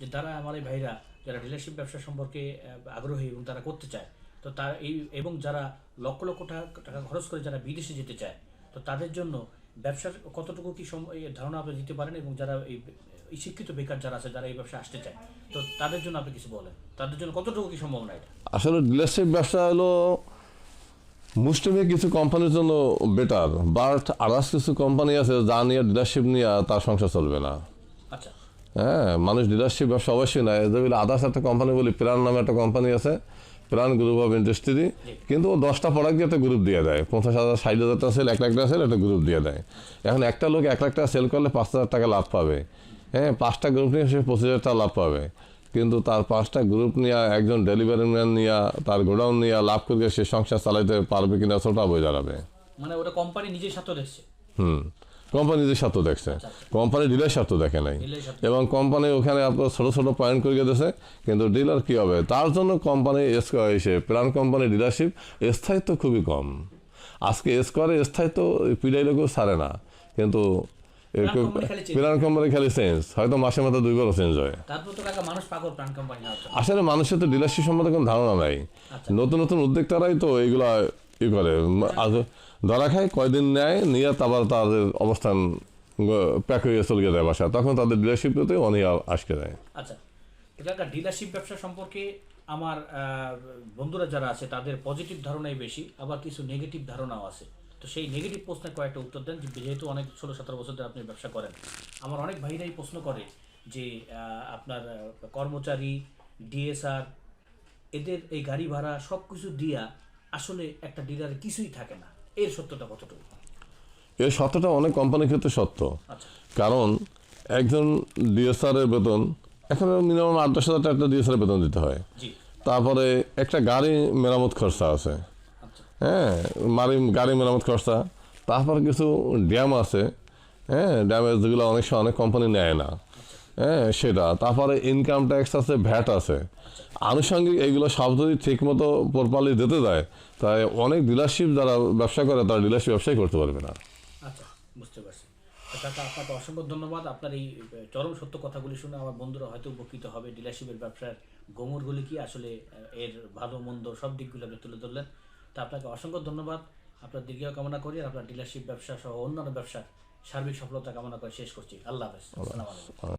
যে তারা আমার এই ভাইরা যারা ডিলারশিপ ব্যবসা সম্পর্কে আগ্রহী এবং তারা করতে চায় তো তার এই এবং যারা লক্ষ লক্ষ টাকা টাকা খরচ করে যারা বিদেশে যেতে চায় তো তাদের জন্য ব্যবসার কতটুকু কি ধারণা আপনি দিতে পারেন এবং যারা এই এই শিক্ষিত বেকার যারা আছে যারা এই ব্যবসা আসতে চায় তো তাদের জন্য আপনি কিছু বলেন? তাদের জন্য কতটুকু কি সম্ভাবনা এটা? আসলে ডিলারশিপ ব্যবসা হলো মুসলিমে কিছু কোম্পানির জন্য বেটার বাট আদার্স কিছু কোম্পানি আছে যা নিয়ে ডিলারশিপ নিয়ে তার সংসার চলবে না। আচ্ছা। হ্যাঁ মানুষ ডিলারশিপ ব্যবসা অবশ্যই নাই যেগুলো আদার্স একটা কোম্পানি বলি প্রাণ নামে একটা কোম্পানি আছে। প্রাণ গ্রুপ অফ ইন্ডাস্ট্রি কিন্তু ও দশটা প্রোডাক্ট দিয়ে একটা গ্রুপ দিয়ে দেয়। পঞ্চাশ হাজার ষাট হাজার টাকা সেল এক লাখ টাকা সেল একটা গ্রুপ দিয়ে দেয়। এখন একটা লোক এক লাখ টাকা সেল করলে পাঁচ হাজার টাকা লাভ পাবে। হ্যাঁ পাঁচটা গ্রুপ নিয়ে সে পঁচিশ হাজার টাকা লাভ পাবে। কিন্তু তার পাঁচটা গ্রুপ নিয়ে একজন ডেলিভারি ম্যান নিয়ে তার গোডাউন নিয়ে লাভ করে সে সংসার চালাইতে পারবে কিনা সেটা বই দাঁড়াবে মানে ওটা কোম্পানি নিজের সাথে দেখছে। হুম কোম্পানিদের স্বার্থ দেখছে। কোম্পানি ডিলার স্বার্থ দেখে নাই। এবং কোম্পানি ওখানে আপনার ছোটো ছোটো পয়েন্ট করে দিয়েছে কিন্তু ডিলার কী হবে? তার জন্য কোম্পানি এসে প্ল্যান কোম্পানি ডিলারশিপ স্থায়িত্ব খুবই কম। আজকে স্কোয়ারে স্থায়িত্ব পিডাই লোকেও ছাড়ে না। কিন্তু। প্ল্যান কোম্পানি খালি চেঞ্জ হয়তো মাসে মাথা দুইবারও চেঞ্জ হয়। প্রাণ কোম্পানি। আসলে মানুষের তো ডিলারশিপ সম্বন্ধে কোনো ধারণা নাই। আচ্ছা। নতুন নতুন উদ্যোক্তারাই তো এইগুলা ই করে ধরা খায়, কয়দিন নেয়, নিয়ে তারপর তাদের অবস্থান প্যাক হয়ে চলে যায় বাসা। তখন তাদের ডিলারশিপ পেতে অনেক আজকে দেয়। আচ্ছা কাকা ডিলারশিপ ব্যবসা সম্পর্কে আমার বন্ধুরা যারা আছে, তাদের পজিটিভ ধারণাই বেশি, আবার কিছু নেগেটিভ ধারণাও আছে। তো সেই নেগেটিভ প্রশ্নের কয়েকটা উত্তর দেন যেহেতু অনেক ষোলো সতেরো বছর ধরে আপনি ব্যবসা করেন, আমার অনেক ভাইরাই প্রশ্ন করে যে আপনার কর্মচারী ডিএসআর এদের এই গাড়ি ভাড়া সব কিছু দিয়া আসলে একটা ডিলারে কিছুই থাকে না। এর সত্যটা কতটুকু? এই সত্যটা অনেক কোম্পানির ক্ষেত্রে সত্য। আচ্ছা। কারণ একজন ডিএসআর এর বেতন এখন মিনিমাম আট দশ হাজার টাকা ডিএসআর এর বেতন দিতে হয়। তারপরে একটা গাড়ি মেরামত খরচা আছে। আচ্ছা। হ্যাঁ মারি গাড়ি মেরামত খরচা। তারপর কিছু ড্যাম আছে। হ্যাঁ ড্যামেজ যেগুলো অনেক সময় অনেক কোম্পানি নেয় না। হ্যাঁ সেটা। তারপরে ইনকাম ট্যাক্স আছে ভ্যাট আছে। আনুষঙ্গিক এইগুলো সব যদি ঠিক মতো প্রপারলি দিতে দেয় তাই অনেক ডিলারশিপ যারা ব্যবসা করে তারা ডিলারশিপ ব্যবসাই করতে পারবে না। আচ্ছা বুঝতে পারছি। কাকা আপনাকে অসংখ্য ধন্যবাদ। আপনার এই চরম সত্য কথাগুলি শুনে আমার বন্ধুরা হয়তো উপকৃত হবে। ডিলারশিপের ব্যবসার গোমরগুলি কি আসলে এর ভালো মন্দ সব দিকগুলো আপনি তুলে ধরলেন। তা আপনাকে অসংখ্য ধন্যবাদ। আপনার দীর্ঘ কামনা করি আর আপনার ডিলারশিপ ব্যবসা সহ অন্যান্য ব্যবসার সার্বিক সফলতা কামনা করে শেষ করছি। আল্লাহ হাফেজ। আসসালামু আলাইকুম।